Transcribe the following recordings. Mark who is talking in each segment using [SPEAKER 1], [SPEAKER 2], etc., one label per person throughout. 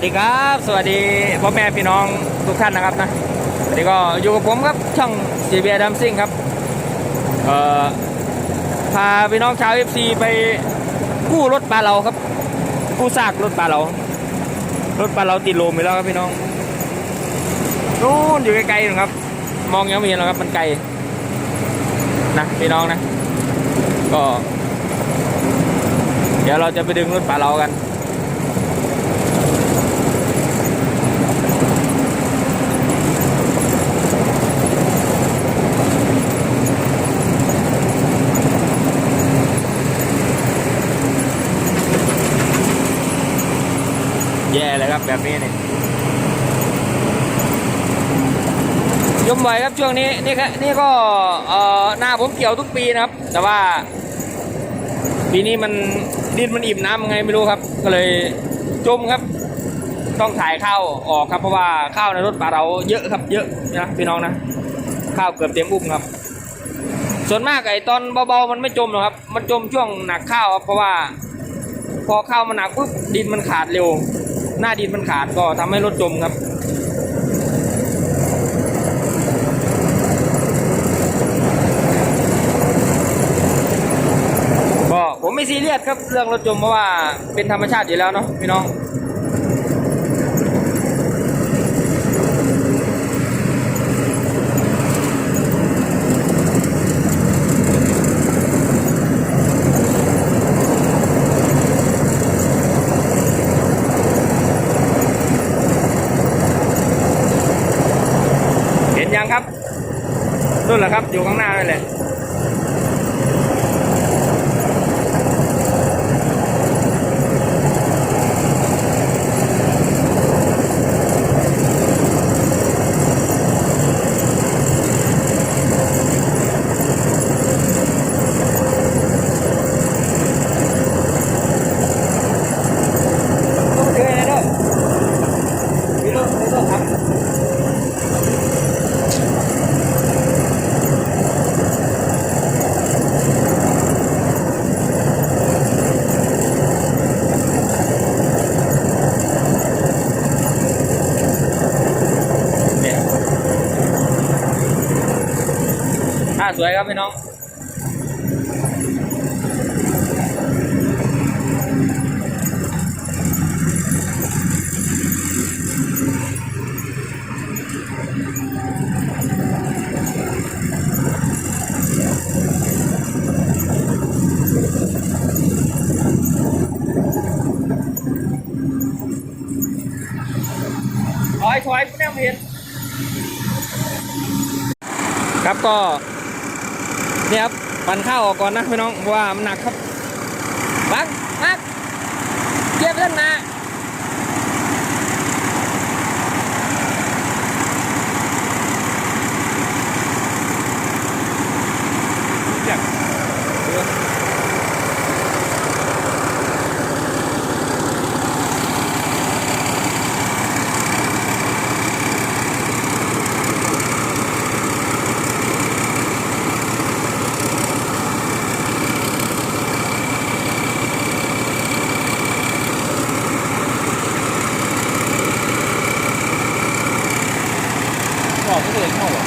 [SPEAKER 1] สดีครับ สวัสดีพ่อแม่พี่น้องทุกท่านนะครับนะวันนี้ก็อยู่กับผมครับช่องซีเบียดัมซิ่งครับเอ่อพาพี่น้องชาวเอฟซีไปกู้รถปลาเราครับ กู้ซากรถปลาเรา รถปลาเราติดลมไปแล้วครับพี่น้องนู่นอยู่ไกลๆนู่นครับ มองยังไม่เห็นหรอกครับมันไกลนะพี่น้องนะ ก็ เดี๋ยวเราจะไปดึงรถปลาเรากัน แย่เลยครับ แบบนี้นี่ยมบ่อยครับช่วงนี้นี่ครับนี่ก็เอ่อหน้าผมเกี่ยวทุกปีนะครับ แต่ว่า ปีนี้มันดินมันอิ่มน้ำยังไงไม่รู้ครับ ก็เลยจมครับ ต้องถ่ายข้าวออกครับเพราะว่าข้าวในรถปลาเราเยอะครับ เยอะนะพี่น้องนะข้าวเกือบเต็มอุ้มครับ ส่วนมากไอ้ตอนเบาๆมันไม่จมหรอกครับ มันจมช่วงหนักข้าวครับเพราะว่า พอข้าวมันหนักปุ๊บดินมันขาดเร็ว หน้าดินมันขาดก็ทำให้รถจมครับก็ผมไม่ซีเรียสครับเรื่องรถจมเพราะว่าเป็นธรรมชาติอยู่แล้วเนาะพี่น้อง เห็นยังครับ นู่นแหละครับ อยู่ข้างหน้านั่นแหละ ต้องเจอเลยเด้อพี่ลูกพี่ลูกครับ เนี่ยท่า สวยครับพี่น้องถอยถอยคุณแม่เห็นครับก็ เนี่ยครับปั่นข้าวออกก่อนนะพี่น้องเพราะว่ามันหนักครับบังบังเกียบเล่อนมาบอกก็เลยเข้าอะ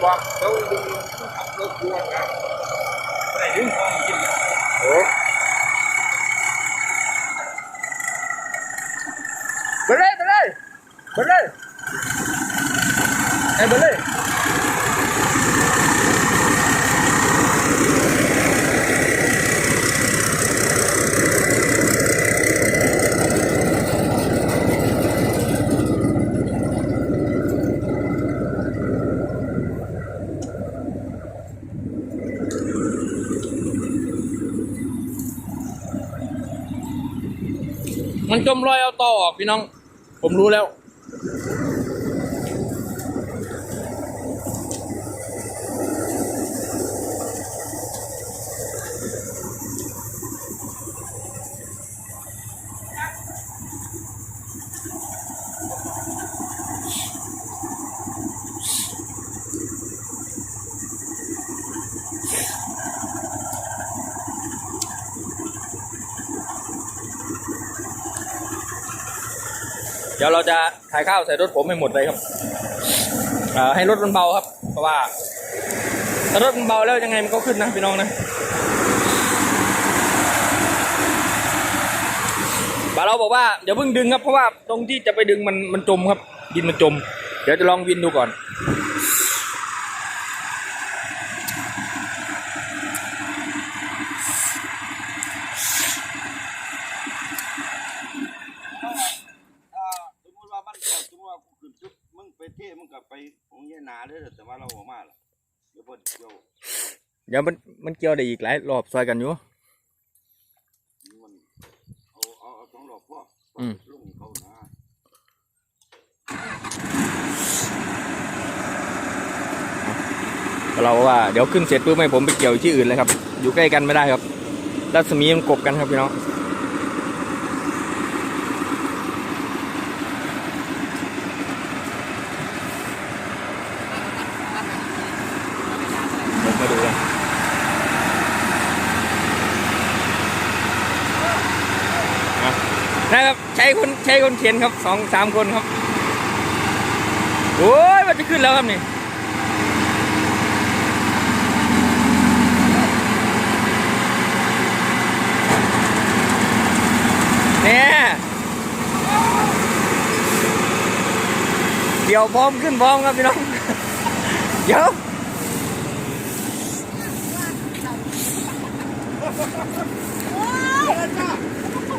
[SPEAKER 1] bọt đâu đi học đâu cua cả này đứng con gì ủa bên đây bên đây bên đây em bên đây มันจมรอยเอาต่อออกพี่น้อง ผมรู้แล้ว ดี๋ยวเราจะถ่ายข้าวใส่รถผมให้หมดเลยครับให้รถมันเบาครับ เพราะว่าถ้ารถมันเบาแล้วยังไงมันก็ขึ้นนะพี่น้องนะบาเราบอกว่าเดี๋ยวเพิ่งดึงครับเพราะว่าตรงที่จะไปดึงมันมันจมครับดินมันจม เดี๋ยวจะลองวินดูก่อน
[SPEAKER 2] อ่าสมมติว่ามันสมมติว่ากูขึ้นจุดมึงไปเท่มึงกลับไปของยายนาเด้อแต่ว่าเราออกมาล่ะ เดี๋ยวพอเดี๋ยว
[SPEAKER 1] เดี๋ยวมันมันเกี่ยวได้อีกหลายรอบซอยกันอยู่
[SPEAKER 2] มันเอาเอาเอาสองหลอกพ่อ
[SPEAKER 1] อืม
[SPEAKER 2] ลุงเขานะ
[SPEAKER 1] เราว่าเดี๋ยวขึ้นเสร็จปุ๊บให้ผมไปเกี่ยวที่อื่นเลยครับ อยู่ใกล้กันไม่ได้ครับรัศมีมันกบกันครับพี่น้อง ผมมาดูกันอะ นะครับใช้คนใช้คนเขียนครับสองสามคนครับโอ้ยมันจะขึ้นแล้วครับนี่เนี่ยเดี๋ยวพร้อมขึ้นพร้อมครับพี่น้องเดี๋ยว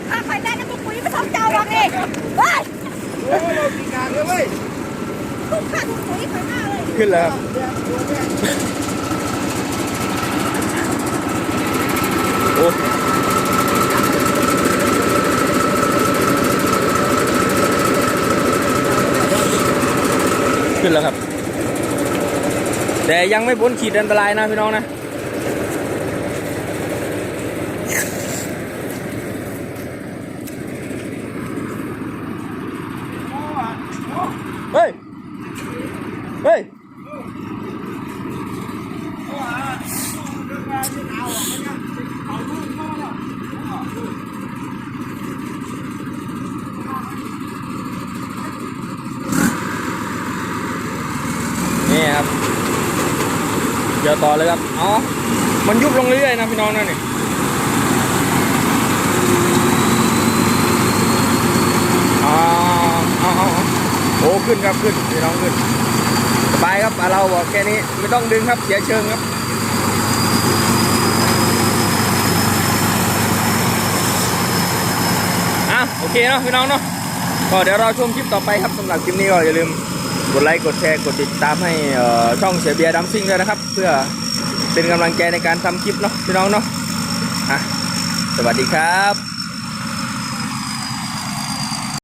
[SPEAKER 3] ข้าใครได้ก็ตุ๊กปุ๋ย ไม่ต้องเจ้าหรอกนี่เฮ้ย
[SPEAKER 2] โอ้เรามีงานเลยเว้ย
[SPEAKER 3] ตุ๊กข้าตุ๊กปุ๋ยไปหน้าเลย
[SPEAKER 1] ขึ้นแล้วครับโอ้ขึ้นแล้วครับ แต่ยังไม่พ้นขีดอันตรายนะพี่น้องนะ เฮ้ย เฮ้ย นี่ครับเดี๋ยวต่อเลยครับอ๋อมันยุบลงเรื่อยๆนะพี่น้องนั่นนี่อ๋อเอาเอาเอาโอ้ขึ้นครับขึ้นพี่น้องขึ้นสบายครับเราบอกแค่นี้ไม่ต้องดึงครับเสียเชิงครับ อะโอเคเนาะพี่น้องเนาะก็เดี๋ยวเราชมคลิปต่อไปครับสำหรับคลิปนี้ก็อย่าลืมกดไลค์กดแชร์กดติดตามให้ช่องเสียเบียร์ดัมซิ่งด้วยนะครับ เพื่อเป็นกำลังใจในการทำคลิปเนาะพี่น้องเนาะอะสวัสดีครับ